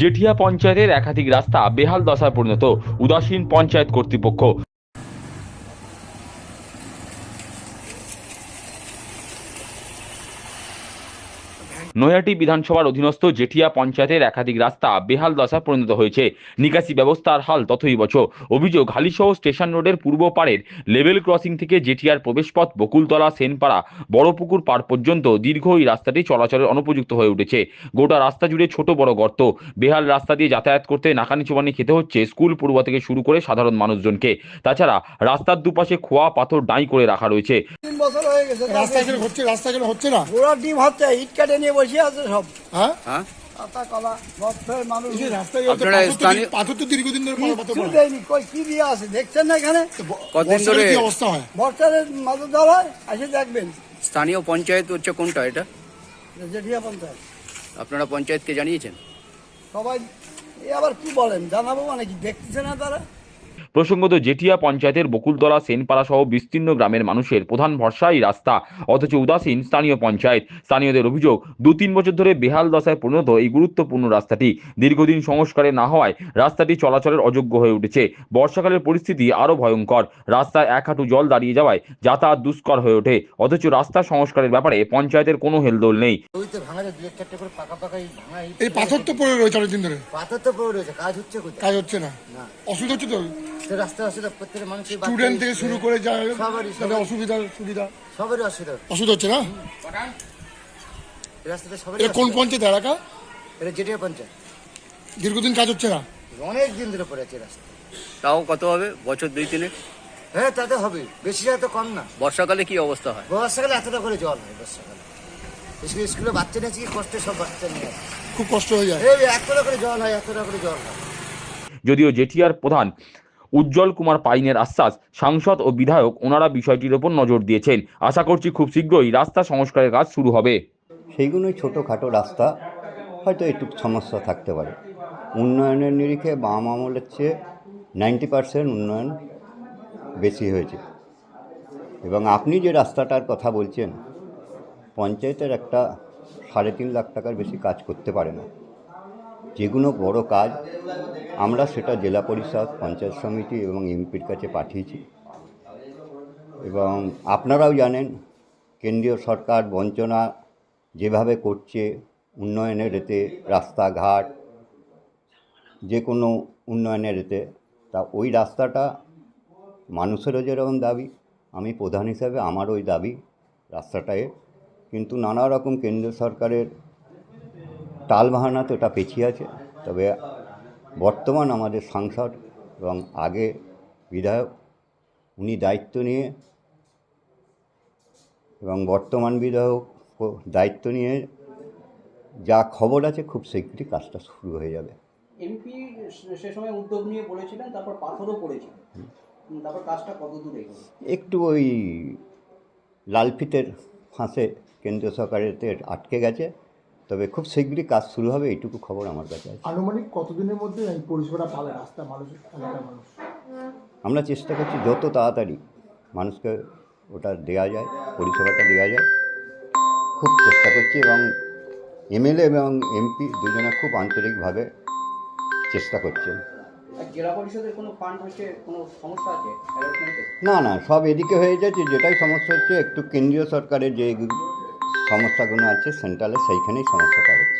জেঠিয়া পঞ্চায়েতের একাধিক রাস্তা বেহাল দশায় পরিণত। উদাসীন পঞ্চায়েত কর্তৃপক্ষ নৈহাটি বিধানসভার অধীনস্থ জেঠিয়া পঞ্চায়েতের একাধিক রাস্তা বেহাল দশায় পরিণত হয়েছে। নিকাশি ব্যবস্থার হাল তথই বছ অভিযোগ হালিসহ স্টেশন রোডের পূর্ব পাড়ের লেভেল ক্রসিং থেকে জেঠিয়ার প্রবেশপথ বকুলতলা, সেনপাড়া, বড়পুকুর পাড় পর্যন্ত দীর্ঘ এই রাস্তাটি চলাচলের অনুপযুক্ত হয়ে উঠেছে। গোটা রাস্তা জুড়ে ছোট বড় গর্ত। বেহাল রাস্তা দিয়ে যাতায়াত করতে নাকানি চোবানি খেতে হচ্ছে স্কুল পড়ুয়া থেকে শুরু করে সাধারণ মানুষজনকে। তাছাড়া রাস্তার দুপাশে খোয়া পাথর ডাঁই করে রাখা রয়েছে। বছর হয়ে গেছে রাস্তা কেন হচ্ছে রাস্তা কেন হচ্ছে না? ঘোড়ার ডিম হচ্ছে ইট কাটে নিয়ে বসে আছে সব। হ্যাঁ? হ্যাঁ? স্থানীয়- হয়? হয় পঞ্চায়েত হচ্ছে কোনটা এটা? আপনারা পঞ্চায়েতকে জানিয়েছেন? সবাই আবার কি বলেন? জানাব মানে কি? দেখতেছে না তারা? প্রসঙ্গত জেঠিয়া পঞ্চায়েতের বকুলতলা সেনপাড়া সহ বিস্তীর্ণ গ্রামের মানুষের প্রধান ভরসা এই রাস্তা। অথচ উদাসীন স্থানীয় পঞ্চায়েত। স্থানীয়দের অভিযোগ দু তিন বছর ধরে বেহাল দশায় পরিণত এই গুরুত্বপূর্ণ রাস্তাটি। দীর্ঘদিন সংস্কারে না হওয়ায় রাস্তাটি চলাচলের অযোগ্য হয়ে উঠেছে। বর্ষাকালের পরিস্থিতি আরও ভয়ঙ্কর। রাস্তায় এক হাঁটু জল দাঁড়িয়ে যাওয়ায় যাতায়াত দুষ্কর হয়ে ওঠে। অথচ রাস্তা সংস্কারের ব্যাপারে পঞ্চায়েতের কোনো হেলদোল নেই। এই পাথর তো পড়ে রয়েছে অনেকদিন ধরে। পাথর তো পড়ে রয়েছে। কাজ হচ্ছে কাজ হচ্ছে না। অসুবিধা হচ্ছে তো? রাস্তা অসুবিধা প্রত্যেক মানুষের স্টুডেন্ট থেকে শুরু করে সবারই অসুবিধা সুবিধা। সবারই অসুবিধা অসুবিধা হচ্ছে না? রাস্তাতে সবারই এটা কোন পঞ্চায়েত এলাকা? এটা জেটিয়া পঞ্চায়েত। দীর্ঘদিন কাজ হচ্ছে না? অনেক দিন ধরে পড়ে আছে রাস্তা। তাও কত হবে? বছর দুই তিনে? হ্যাঁ তাতে হবে। বেশি যায় তো কম না। বর্ষাকালে কি অবস্থা হয়? বর্ষাকালে এতটা করে জল হয় বর্ষাকালে। স্কুলে স্কুলে বাচ্চা নিয়ে কি কষ্টে সব বাচ্চা নিয়ে খুব কষ্ট হয়ে যায়। এতটা করে জল হয় এতটা করে জল হয়। যদিও জেঠিয়ার প্রধান উজ্জ্বল কুমার পাইনের আশ্বাস সাংসদ ও বিধায়ক ওনারা বিষয়টির ওপর নজর দিয়েছেন। আশা করছি খুব শীঘ্রই রাস্তা সংস্কারের কাজ শুরু হবে। সেইগুলোই ছোটোখাটো রাস্তা, হয়তো একটু সমস্যা থাকতে পারে। উন্নয়নের নিরিখে বাম আমলের চেয়ে নাইনটি পার্সেন্ট উন্নয়ন বেশি হয়েছে। এবং আপনি যে রাস্তাটার কথা বলছেন, পঞ্চায়েতের একটা সাড়ে তিন লাখ টাকার বেশি কাজ করতে পারে না। যেগুলো বড় কাজ আমরা সেটা জেলা পরিষদ, পঞ্চায়েত সমিতি এবং এমপির কাছে পাঠিয়েছি। এবং আপনারাও জানেন, কেন্দ্রীয় সরকার বঞ্চনা যেভাবে করছে, উন্নয়নের এতে রাস্তাঘাট, যে কোনো উন্নয়নের এতে, তা ওই রাস্তাটা মানুষেরও যেরকম দাবি, আমি প্রধান হিসাবে আমার ওই দাবি, রাস্তাটায়। কিন্তু নানা রকম কেন্দ্রীয় সরকারের টালবাহানাতে এটা পেছিয়ে আছে। তবে বর্তমান আমাদের সাংসদ এবং আগে বিধায়ক উনি দায়িত্ব নিয়ে এবং বর্তমান বিধায়ক দায়িত্ব নিয়ে যা খবর আছে খুব শীঘ্রই কাজটা শুরু হয়ে যাবে। এমপি সে সময় উদ্যোগ নিয়ে বলেছিলেন তারপর পাথরও পড়েছিল। তারপর কাজটা কত দূর একটু ওই লালফিতের ফাঁসে কেন্দ্রীয় সরকারেতে আটকে গেছে। তবে খুব শীঘ্রই কাজ শুরু হবে এইটুকু খবর আমার কাছে আছে। আনুমানিক কতদিনের মধ্যে এই পরিষেবাটা পাবে রাস্তা মানুষ এলাকার মানুষ? আমরা চেষ্টা করছি যত তাড়াতাড়ি মানুষকে ওটা দেওয়া যায় পরিষেবাটা দেওয়া যায়। খুব চেষ্টা করছি এবং এমএলএ এবং এমপি দুজনে খুব আন্তরিকভাবে চেষ্টা করছেন। জেলা পরিষদের কোনো ফান্ড হচ্ছে কোনো সমস্যা আছে? না না সব এদিকে হয়ে যাচ্ছে যেটাই সমস্যা হচ্ছে একটু কেন্দ্রীয় সরকারের যে সমস্যাগুলো আছে সেন্ট্রালে সেইখানেই সমস্যাটা হচ্ছে